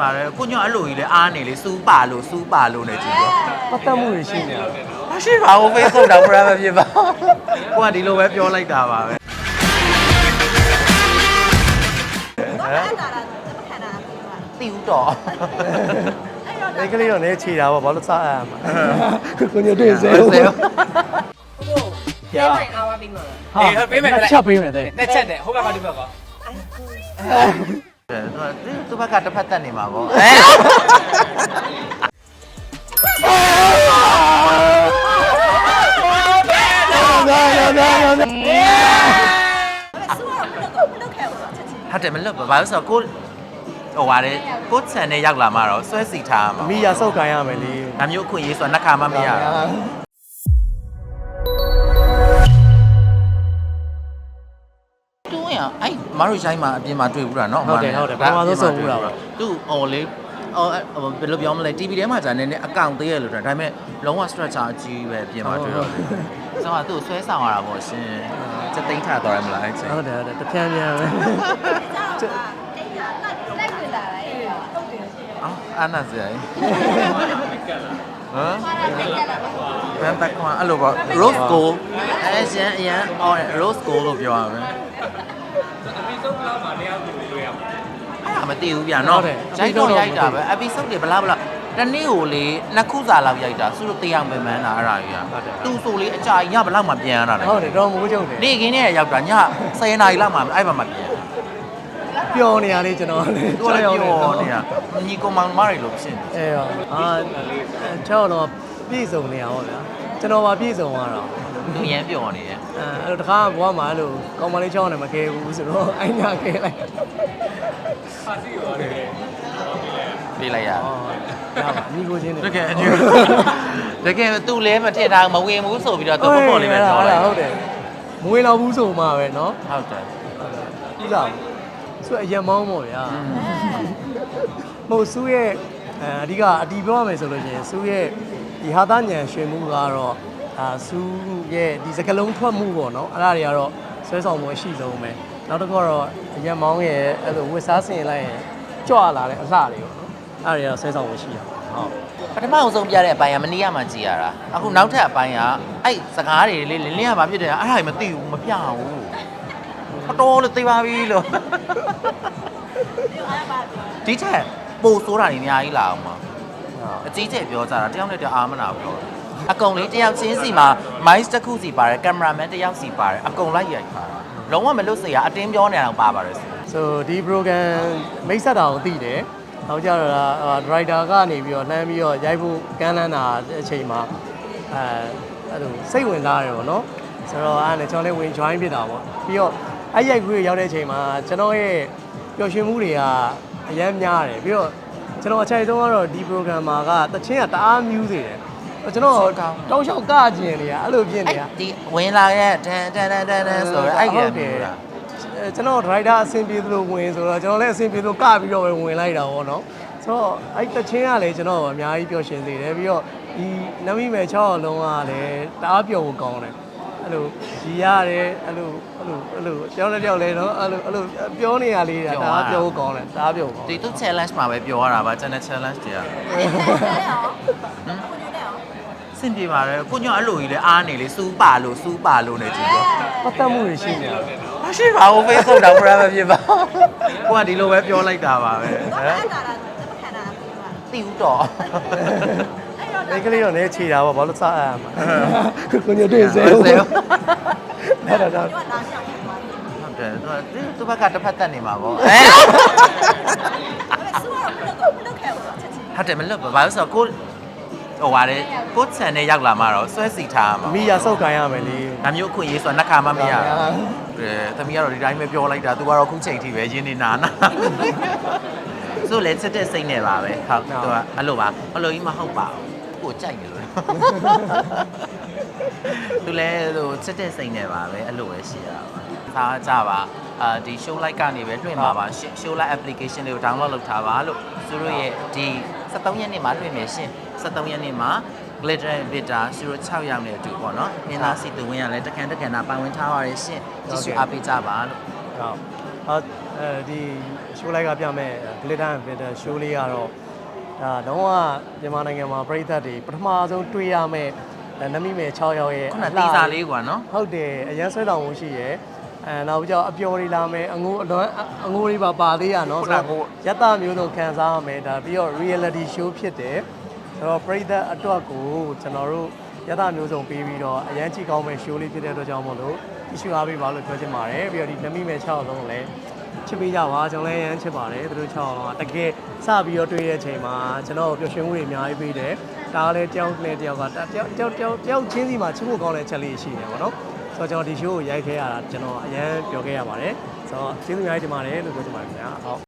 ပါတယ်ကိုညအဲ့လိုကြီးလဲအားနေလေစူးပါလို့စူးပါလို့နေကြည့်ရောပတ်သက်မှုတွေရှိနေတာမရှိပါဘူး Facebook တော့ private ဖြစ်ပါကိုကဒီလိုပဲပြောလိုက်တာပါပဲဘာလဲတာတာခံတာပြီးတော့တိဦးတော့ဒီကလေးတော့လည်းခြေတာပေါ့ဘာလို့စားရမှာကိုညတွေ့စေဆယ်ပြာအားဝပြီးမှာဟာပေးမယ်ချက်ပေးမယ်တဲ့နဲ့ချက်တယ်ဟိုဘက်ကဒီဘက်က သူသူဘက်ကတစ်ဖက်တက်နေမှာပေါ့အဲလာလာလာလာဆူကတော့ဘလို့တော့ဘလို့ခဲလို့ချက်ချင်းဟုတ်တယ်မလွတ်ပါဘာလို့ဆိုတော့ကိုဟိုပါလေကိုဆန်နဲ့ရောက်လာမှတော့ဆွဲစီထားမှာမိရစောက်ခံရမယ်လေဒါမျိုးအခွင့်အရေးဆိုတာနှက်ခါမှမရဘူး ရအဲ့မတို့ရိုင်းမှာအပြင်မှာတွေ့ဘူးတာနော်သူ့ဟိုလေဟိုဘယ်လိုပြောမလဲ TV ထဲမှာဂျာနေနဲ့အကောင့်သေးရလို့တာဒါပေမဲ့လုံးဝ structure အကြီးပဲအပြင်မှာတွေ့တော့ဆိုတော့သူ့ဆွဲဆောင်ရတာပေါ့ရှင်စက်သိမ်းထားတော်ရမလားအဲ့ချိန်ဟုတ်တယ်ဟုတ်တယ်တပြန်းပြန်းပဲကြောက်တာအဲ့ဒါလိုက်ဝင်လာတယ်အဲ့ဒါဟုတ်တယ်အော်အာနာဇာဟမ်ဘာလဲကြက်လာပါဘန်ဘက်ကွန်အဲ့လိုပေါ့ rose gold အဲရန်ရန်အော် rose gold လို့ပြောရမယ် အပြီးဆုံးလားမှာတရားသူတွေရမှာအဲ့ဒါမသိဘူးဗျာနော်ရိုက်တော့ရိုက်တာပဲ episode တွေဘလားဘလားတနေ့ကိုလေနှစ်ခုစာလောက်ရိုက်တာသူတို့တရားပဲမှန်းတာအဲ့ဒါကြီးอ่ะသူဆိုလေအကြာကြီးညဘလောက်မှပြန်ရတာလဲဟုတ်တယ်တော့မိုးချုပ်တယ်နေ့ခင်းနဲ့ရောက်တာည10နာရီလောက်မှအဲ့ဘာမှပြန်ပျော်နေရလေကျွန်တော်လေသူကလည်းပြောနေတာညီကောင်မောင်မတွေလို့ဖြစ်နေအဲရောအာကျွန်တော်တော့ပြည့်စုံနေရပါဗျာကျွန်တော်ပါပြည့်စုံသွားတော့သူရမ်းပြောနေတယ် အဲအဲ့တော့တခါဘွားမှာအဲ့လိုကောင်မလေးချောင်းနဲ့မခဲဘူးဆိုတော့အိုင်ညာခဲလိုက် ပါစီရောတယ် ပြေးလိုက်ရ ဟောရပါအမိကိုချင်းနေ တကယ်အညူတကယ်သူလည်းမထည့်ထားမဝင်ဘူးဆိုပြီးတော့သူ့ပေါ်လေးပဲပြောလိုက် ဟုတ်တယ်မွေးလောက်ဘူးဆိုမှပဲเนาะ ဟုတ်တယ် ဥစားဆိုအရက်မောင်းပေါ့ဗျာမဟုတ်စူးရဲ့အဲအဓိကအတီးပြောရမယ်ဆိုလို့ရှိရင်စူးရဲ့ဒီဟာသားညံရွှေမှုကတော့ အာစူးရဲ့ဒီစကလုံးထွက်မှုပေါ့နော်အဲ့ဒါတွေကတော့ဆွဲဆောင်မှုအရှိဆုံးပဲနောက်တစ်ခုကတော့အရက်မောင်းရဲ့အဲ့လိုဝစ်စားဆင်လိုက်ရင်ကြွလာတဲ့အလှတွေပေါ့နော်အဲ့ဒါတွေကတော့ဆွဲဆောင်မှုရှိတာဟုတ်ပထမအောင်ဆုံးပြတဲ့အပိုင်းကမနီးရမှကြည်ရတာအခုနောက်ထပ်အပိုင်းကအဲ့စကားတွေလေလင်းလင်းရမှာဖြစ်တယ်အဲ့ဒါကြီးမသိဘူးမပြဘူးအတော်လို့သိပါပြီလို့ဒီချက်ပို့စိုးတာတွေအများကြီးလာအောင်ပါအကြီးကျယ်ပြောကြတာတယောက်နဲ့တယောက်အားမနာဘူးတော့ အကုန်လေးတယောက်ချင်းစီမှာမိုင်းတစ်ခုစီပါတယ်ကင်မရာမန်တယောက်စီပါတယ်အကုန်လိုက်ရိုက်ထားတာလုံးဝမလွတ်စေရအတင်းပြောနေတာတော့ပါပါတယ်ဆိုဆိုဒီ program မိတ်ဆက်တာကိုသိတယ်။နောက်ကြတော့ဒါဒရိုက်တာကနေပြီးတော့လှမ်းပြီးတော့ရိုက်ဖို့ကမ်းလှမ်းတာအချိန်မှာအဲအဲ့လိုစိတ်ဝင်စားတယ်ပေါ့နော်။ဆိုတော့အဲ့ဒါနဲ့ကျွန်တော်လည်းဝင် join ဖြစ်တာပေါ့။ပြီးတော့အဲ့ရိုက်ခွေးရောက်တဲ့အချိန်မှာကျွန်တော်ရဲ့ပျော်ရွှင်မှုတွေကအများများတယ်။ပြီးတော့ကျွန်တော်အချိန်ဆုံးကတော့ဒီ program မှာကတချင်းကတအားမြူးစေတယ်။ ကျွန်တော်တောက်လျှောက်ကကျင်နေတာအဲ့လိုဖြစ်နေတာအဲ့ဒီဝင်လာရဲ့တန်တန်တန်တန်တန်ဆိုတော့အဲ့ကမျိုးလားအဲကျွန်တော်ဒရိုက်တာအဆင်ပြေသလိုဝင်ဆိုတော့ကျွန်တော်လည်းအဆင်ပြေသလိုကပြီးတော့ပဲဝင်လိုက်တာပေါ့နော်ဆိုတော့အဲ့တချင်းကလည်းကျွန်တော်အများကြီးပျော်ရွှင်စေတယ်ပြီးတော့ဒီနမီမယ်6အောင်လုံးကလည်းတအားပျော်ဖို့ကောင်းတယ်အဲ့လိုရီရတယ်အဲ့လိုအဲ့လိုအဲ့လိုပြောင်းလဲပြောင်းလဲနော်အဲ့လိုအဲ့လိုပြောနေရလေးတာတအားပျော်ဖို့ကောင်းတယ်တအားပျော်ဖို့ကောင်းဒီသူ challenge မှာပဲပြောရတာပါကျွန်တော် challenge တွေက စင်ပြေပါတယ်ကိုညအဲ့လိုကြီးလဲအားနေလေစူးပါလို့စူးပါလို့နေကြည့်ရောပတ်သက်မှုတွေရှိနေတာမရှိပါဘူး Facebook တော့ private ဖြစ်ပါကိုကဒီလိုပဲပြောလိုက်တာပါပဲဟမ်ဘာလဲတာတာခံတာပြီးတော့တိဦးတော့ဒီကလေးတော့လည်းခြေတာပေါ့ဘာလို့စားရမှာကိုညတွေ့စေဆယ်အဲ့ဒါတော့ပြောတာကြောက်ရမှာဟုတ်တယ်သူသူဘက်ကတစ်ဖက်တက်နေမှာပေါ့အဲဆူကတော့ဘလို့တော့ဘလို့ခဲလို့ချက်ချင်းဟုတ်တယ်မလွတ်ပါဘာလို့ဆိုတော့ကို ဟိုပါလေကိုဆန်နဲ့ရောက်လာမှတော့ဆွဲစီထားမှာမိရစောက်ခံရမယ်လေဒါမျိုးအခွင့်အရေးဆိုတာနှက်ခါမှမရဘူးအဲသမီးကတော့ဒီတိုင်းပဲပြောလိုက်တာ तू ကတော့ခုချိန်ထိပဲရင်းနေနာနာဆိုလေစစ်တဲ့စိတ်နဲ့ပါပဲဟုတ် तू ကအဲ့လိုပါအဲ့လိုကြီးမဟုတ်ပါဘူးကိုကြိုက်နေလို့သူလည်းဟိုစစ်တဲ့စိတ်နဲ့ပါပဲအဲ့လိုပဲရှိရတာပါ သားကြပါအာဒီ show like ကနေပဲလွှင့်ပါပါ show like application လေးကို download လုပ်ထားပါလို့သူတို့ရဲ့ဒီ73ရက်နေ့မှာလွှင့်မယ်ရှင်73ရက်နေ့မှာ glitter and bitter သူတို့6ရောက်နေအတူပေါ့နော်မင်းသားစီသူဝင်းရလဲတခန်တခန်တာပိုင်ဝင်ထားပါရရှင်ကြည့်ရှုအားပေးကြပါလို့ဟုတ်အဲဒီ show လိုက်ကပြမဲ့ glitter and glitter show လေးကတော့ဒါတော့ကမြန်မာနိုင်ငံမှာပြည်သက်တွေပထမဆုံးတွေ့ရမဲ့နမိမယ်6ရောက်ရဲ့ခုနတီစာလေးကွာနော်ဟုတ်တယ်အရန်ဆွဲတော်မှုရှိရယ် အဲနောက်ပြီးတော့အပျော်တွေလာမယ်အငိုးအလွမ်းအငိုးတွေပါပါသေးရနော်ဆိုတော့ရတမျိုးစုံခံစားရမယ်ဒါပြီးတော့ reality show ဖြစ်တယ်ဆိုတော့ပြည်သက်အတွက်ကိုကျွန်တော်တို့ရတမျိုးစုံပေးပြီးတော့အရန်ကြည့်ကောင်းမဲ့ show လေးဖြစ်တဲ့အတွက်ကြောင့်မို့လို့ issue အားပေးပါလို့ပြောချင်ပါတယ်ပြီးတော့ဒီနမိမယ်6လုံးလည်းချစ်ပေးကြပါကျွန်တော်လည်းအရန်ချစ်ပါတယ်သူတို့6လုံးကတကယ်စပြီးတော့တွေ့တဲ့အချိန်မှာကျွန်တော်ပျော်ရွှင်မှုတွေအများကြီးပေးတယ်ဒါကလည်းတယောက်နဲ့တယောက်ကတယောက်တယောက်တယောက်တယောက်ချင်းစီမှာချစ်ဖို့ကောင်းတဲ့ချက်လေးရှိတယ်ပေါ့နော် ဆိုတော့ကျွန်တော်ဒီ show ကိုရိုက်ခဲ့ရတာကျွန်တော်အရန်ပြောခဲ့ရပါတယ်ဆိုတော့ကျေးဇူးအများကြီးတင်ပါတယ်လို့ပြောချင်ပါတယ်ခင်ဗျာဟုတ်